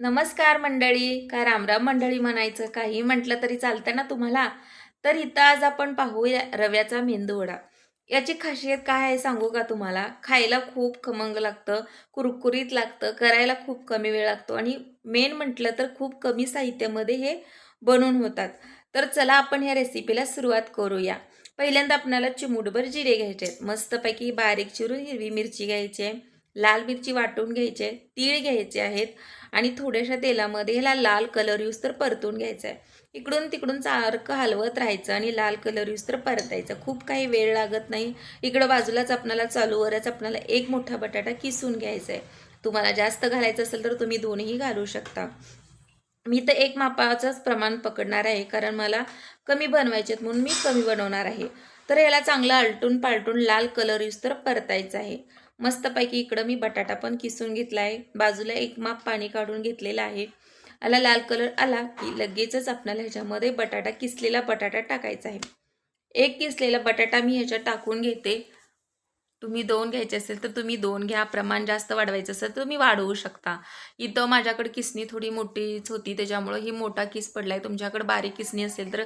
नमस्कार मंडळी. का रामराम मंडळी म्हणायचं? काही म्हटलं तरी चालतं ना तुम्हाला? तर इथं आज आपण पाहूया रव्याचा मेंदूवडा. याची खासियत काय आहे सांगू का तुम्हाला? खायला खूप खमंग लागतं कुरकुरीत लागतं करायला खूप कमी वेळ लागतो आणि मेन म्हटलं तर खूप कमी साहित्यामध्ये हे बनून होतात. तर चला आपण ह्या रेसिपीला सुरुवात करूया. पहिल्यांदा आपल्याला चिमूटभर जिरे घ्यायचे आहेत. मस्तपैकी बारीक चिरून हिरवी मिरची घ्यायची आहे. लाल मिरची वाटून घ्यायची आहे तीळ घ्यायचे आहेत आणि थोड्याशा तेलामध्ये ह्याला लाल कलर यूज तर परतून घ्यायचा आहे इकडून तिकडून सारखं हलवत राहायचं आणि लाल कलर यूज तर परतायचं. खूप काही वेळ लागत नाही. इकडं बाजूलाच आपणाला चालूवरच आपणाला एक मोठा बटाटा किसून घ्यायचा आहे तुम्हाला जास्त घालायचं असेल तर तुम्ही दोन्ही घालू शकता. मी तर एक मापाचंच प्रमाण पकडणार आहे कारण मला कमी बनवायचे आहेत म्हणून मी कमी बनवणार आहे. तर याला चांगलं आलटून पालटून लाल कलर यूज तर परतायचं आहे. मस्तपैकी इकडं मी बटाटा पण किसून घेतला आहे बाजूला एक माप पाणी काढून घेतलेलं आहे. आला लाल कलर आला की लगेचच आपल्याला ह्याच्यामध्ये बटाटा किसलेला बटाटा टाकायचा आहे. एक किसलेला बटाटा मी ह्याच्यात टाकून घेते. तुम्ही दोन घ्यायचे असेल तर तुम्ही दोन घ्या. प्रमाण जास्त वाढवायचं असेल तर तुम्ही वाढवू शकता. इथं माझ्याकडे किसणी थोडी मोठीच होती. त्याच्यामुळं ही मोठा किस पडला आहे तुमच्याकडे बारीक किसणी असेल तर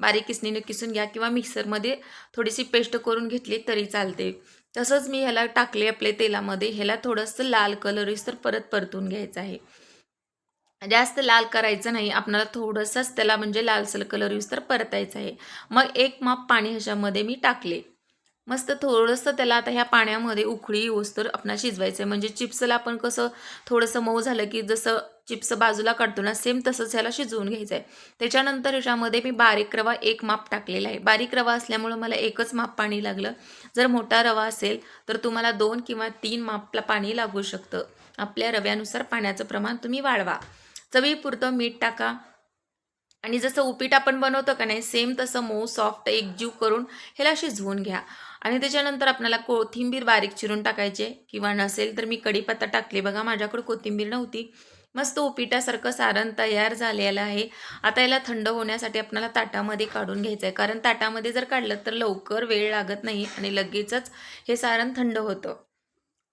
बारीक किसणीने किसून घ्या किंवा मिक्सरमध्ये थोडीशी पेस्ट करून घेतली तरी चालते. तसंच मी ह्याला टाकले आपल्या तेलामध्ये. ह्याला थोडंसं लाल कलर तर परत परतून घ्यायचं आहे. जास्त लाल करायचं नाही. आपल्याला थोडंसंच त्याला म्हणजे लालसर कलर यूज तर परतायचं आहे. मग एक माप पाणी ह्याच्यामध्ये मी टाकले. मस्त थोडंसं त्याला आता ह्या पाण्यामध्ये उकळी येऊस तर आपणा शिजवायचं आहे म्हणजे चिप्सला आपण कसं थोडंसं मऊ झालं की जसं चिप्स बाजूला काढतो ना सेम तसंच ह्याला शिजवून घ्यायचं आहे त्याच्यानंतर ह्याच्यामध्ये मी बारीक रवा एक माप टाकलेला आहे. बारीक रवा असल्यामुळं मला एकच माप पाणी लागलं. जर मोठा रवा असेल तर तुम्हाला दोन किंवा तीन मापला पाणी लागू शकतं. आपल्या रव्यानुसार पाण्याचं प्रमाण तुम्ही वाढवा. चवीपुरतं मीठ टाका. आणि जसं उपीट आपण बनवतो का नाही सेम तसं मऊ सॉफ्ट एकजीव करून ह्याला शिजवून घ्या. आणि त्याच्यानंतर आपल्याला कोथिंबीर बारीक चिरून टाकायचे. किंवा नसेल तर मी कढीपत्ता टाकले. बघा माझ्याकडे कोथिंबीर नव्हती. मस्त उपिटासारखं सारण तयार झालेलं आहे. आता याला थंड होण्यासाठी आपल्याला ताटामध्ये काढून घ्यायचं आहे कारण ताटामध्ये जर काढलं तर लवकर वेळ लागत नाही आणि लगेचच हे सारण थंड होतं.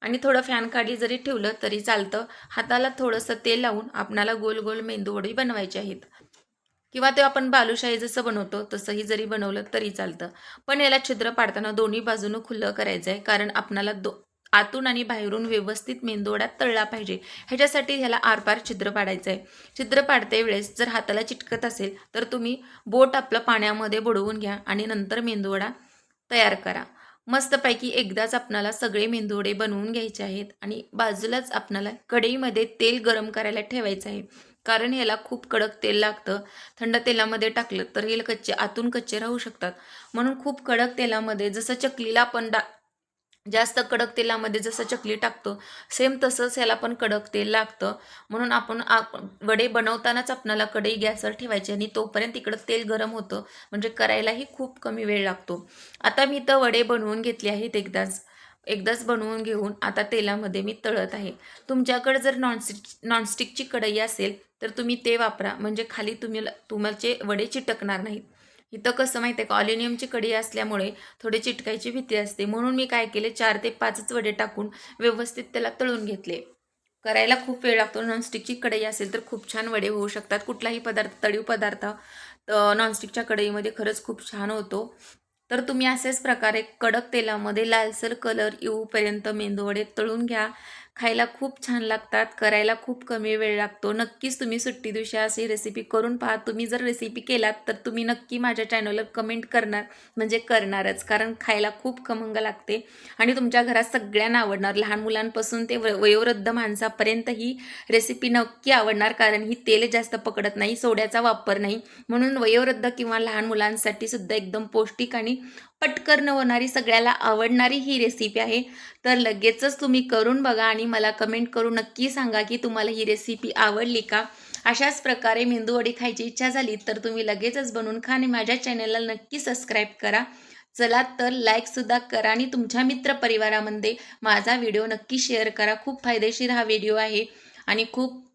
आणि थोडं फॅन काढी जरी ठेवलं तरी चालतं. हाताला थोडंसं तेल लावून आपणाला गोल गोल मेंदूवडी बनवायचे आहेत. किंवा ते आपण बालुशाही जसं बनवतो तसंही जरी बनवलं तरी चालतं. पण याला छिद्र पाडताना दोन्ही बाजूनं खुलं करायचं आहे कारण आपणाला दो आतून आणि बाहेरून व्यवस्थित मेंदोडा तळला पाहिजे. ह्याच्यासाठी ह्याला आरपार छिद्र पाडायचं आहे छिद्र पाडते वेळेस जर हाताला चिटकत असेल तर तुम्ही बोट आपलं पाण्यामध्ये बुडवून घ्या आणि नंतर मेंदोडा तयार करा. मस्तपैकी एकदाच आपणाला सगळे मेंदोडे बनवून घ्यायचे आहेत आणि बाजूलाच आपणाला कढईमध्ये तेल गरम करायला ठेवायचं आहे. कारण याला खूप कडक तेल लागतं. थंड तेलामध्ये टाकलं तर हे कच्चे आतून कच्चे राहू शकतात. म्हणून खूप कडक तेलामध्ये जसं चकलीला आपण डा जास्त कडक तेलामध्ये जसं चकली टाकतो सेम तसंच ह्याला पण कडक तेल लागतं. म्हणून आपण आप वडे बनवतानाच आपणाला कढई गॅसवर ठेवायची आणि तोपर्यंत इकडं तेल गरम होतं. म्हणजे करायलाही खूप कमी वेळ लागतो. आता मी तर वडे बनवून घेतले आहेत एकदाच. एकदाच बनवून घेऊन आता तेलामध्ये मी तळत आहे. तुमच्याकडे जर नॉनस्टिक नॉनस्टिकची कढई असेल तर तुम्ही ते वापरा. म्हणजे खाली तुम्ही तुमचे वडे चिटकणार नाहीत. इथं कसं माहिती आहे का? ऑलिनियमची कढी असल्यामुळे थोडी चिटकायची भीती असते. म्हणून मी काय केले? चार ते पाचच वडे टाकून व्यवस्थित त्याला तळून घेतले. करायला खूप वेळ लागतो. नॉनस्टिकची कढई असेल तर खूप छान वडे होऊ शकतात. कुठलाही पदार्थ तळीव पदार्थ नॉनस्टिकच्या कढईमध्ये खरंच खूप छान होतो. तर तुम्ही असेच प्रकारे कडक तेलामध्ये लालसर कलर येऊपर्यंत मेंदूवडे तळून घ्या. खायला खूप छान लागतात करायला खूप कमी वेळ लागतो. नक्कीच तुम्ही सुट्टी दिवशी अशी रेसिपी करून पहा. तुम्ही जर रेसिपी केलात तर तुम्ही नक्की माझ्या चॅनलवर कमेंट करणार म्हणजे करणारच. कारण खायला खूप खमंग लागते. आणि तुमच्या घरात सगळ्यांना आवडणार. लहान मुलांपासून ते वयोवृद्ध माणसापर्यंत ही रेसिपी नक्की आवडणार. कारण ही तेल जास्त पकडत नाही सोड्याचा वापर नाही. म्हणून वयोवृद्ध किंवा लहान मुलांसाठी सुद्धा एकदम पौष्टिक आणि पटकन होणारी सगळ्याला आवडणारी ही रेसिपी आहे. तर लगेचच तुम्ही करून बघा आणि मला कमेंट करून नक्की सांगा की तुम्हाला ही रेसिपी आवडली का. अशाच प्रकारे मेंदूवडी खायची इच्छा झाली तर तुम्ही लगेचच बनवून खा आणि माझ्या चॅनलला नक्की सबस्क्राईब करा. चला तर लाईकसुद्धा करा आणि तुमच्या मित्रपरिवारामध्ये माझा व्हिडिओ नक्की शेअर करा. खूप फायदेशीर हा व्हिडिओ आहे. आणि खूप